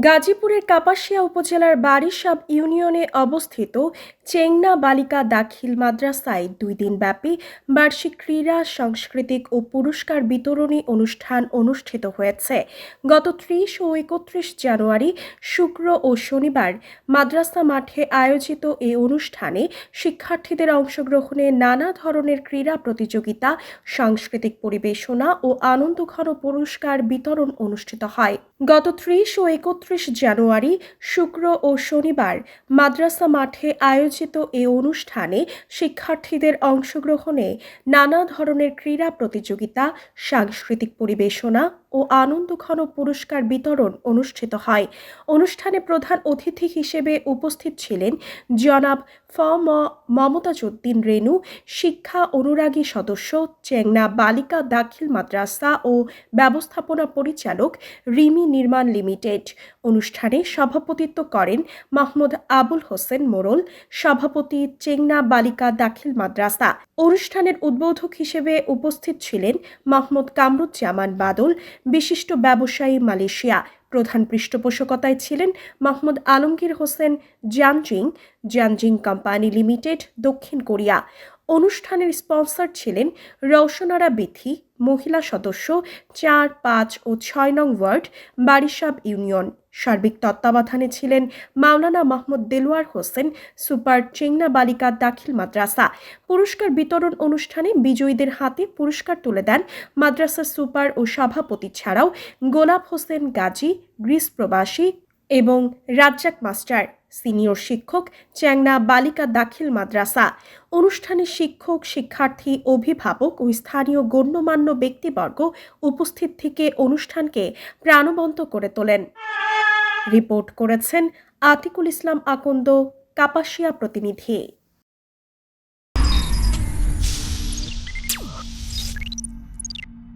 গাজীপুরের কাপাসিয়া উপজেলার বারিসাব ইউনিয়নে অবস্থিত চেংনা বালিকা দাখিল মাদ্রাসায় দুই দিন ব্যাপী বার্ষিক ক্রীড়া, সাংস্কৃতিক ও পুরস্কার বিতরণী অনুষ্ঠান অনুষ্ঠিত হয়েছে। গত ত্রিশ ও একত্রিশ জানুয়ারি, শুক্র ও শনিবার মাদ্রাসা মাঠে আয়োজিত এই অনুষ্ঠানে শিক্ষার্থীদের অংশগ্রহণে নানা ধরনের ক্রীড়া প্রতিযোগিতা, সাংস্কৃতিক পরিবেশনা ও আনন্দঘন পুরস্কার বিতরণ অনুষ্ঠিত হয়। গত ত্রিশ ও একত্রিশ জানুয়ারি, শুক্র ও শনিবার মাদ্রাসা মাঠে আয়োজিত এ অনুষ্ঠানে শিক্ষার্থীদের অংশগ্রহণে নানা ধরনের ক্রীড়া প্রতিযোগিতা, সাংস্কৃতিক পরিবেশনা ও আনন্দঘন পুরস্কার বিতরণ অনুষ্ঠিত হয়। অনুষ্ঠানে প্রধান অতিথি হিসেবে উপস্থিত ছিলেন জনাব ফ ম মমতাজউদ্দিন রেণু, শিক্ষা অনুরাগী সদস্য চেংনা বালিকা দাখিল মাদ্রাসা ও ব্যবস্থাপনা পরিচালক রিমি নির্মাণ লিমিটেড অনুষ্ঠানে সভাপতিত্ব করেন মাহমুদ আবুল হোসেন মোড়ল, সভাপতি চেংনা বালিকা দাখিল মাদ্রাসা। অনুষ্ঠানের উদ্বোধক হিসেবে উপস্থিত ছিলেন মাহমুদ কামরুজ্জামান বাদল, বিশিষ্ট ব্যবসায়ী মালয়েশিয়া। প্রধান পৃষ্ঠপোষকতায় ছিলেন Mahmud Alamgir Hossain, Janjing Janjing company limited, দক্ষিণ কোরিয়া। অনুষ্ঠানের স্পন্সর ছিলেন রওশনারা বিথি মহিলা সদস্য চার, পাঁচ ও ছয় নং ওয়ার্ড বারিসাব ইউনিয়ন। সার্বিক তত্ত্বাবধানে ছিলেন মাওলানা মাহমুদ দেলোয়ার হোসেন, সুপার চেংনা বালিকা দাখিল মাদ্রাসা। পুরস্কার বিতরণ অনুষ্ঠানে বিজয়ীদের হাতে পুরস্কার তুলে দেন মাদ্রাসা সুপার ও সভাপতি ছাড়াও গোলাপ হোসেন গাজী, গ্রিস প্রবাসী এবং রাজ্জাক মাস্টার। সিনিয়র শিক্ষক চ্যাংনা বালিকা দাখিল মাদ্রাসা। অনুষ্ঠানে শিক্ষক, শিক্ষার্থী, অভিভাবক ও স্থানীয় গণ্যমান্য ব্যক্তিবর্গ উপস্থিত থেকে অনুষ্ঠানকে প্রাণবন্ত করে তোলেন। রিপোর্ট করেছেন আতিকুল ইসলাম আকন্দ, কাপাসিয়া প্রতিনিধি।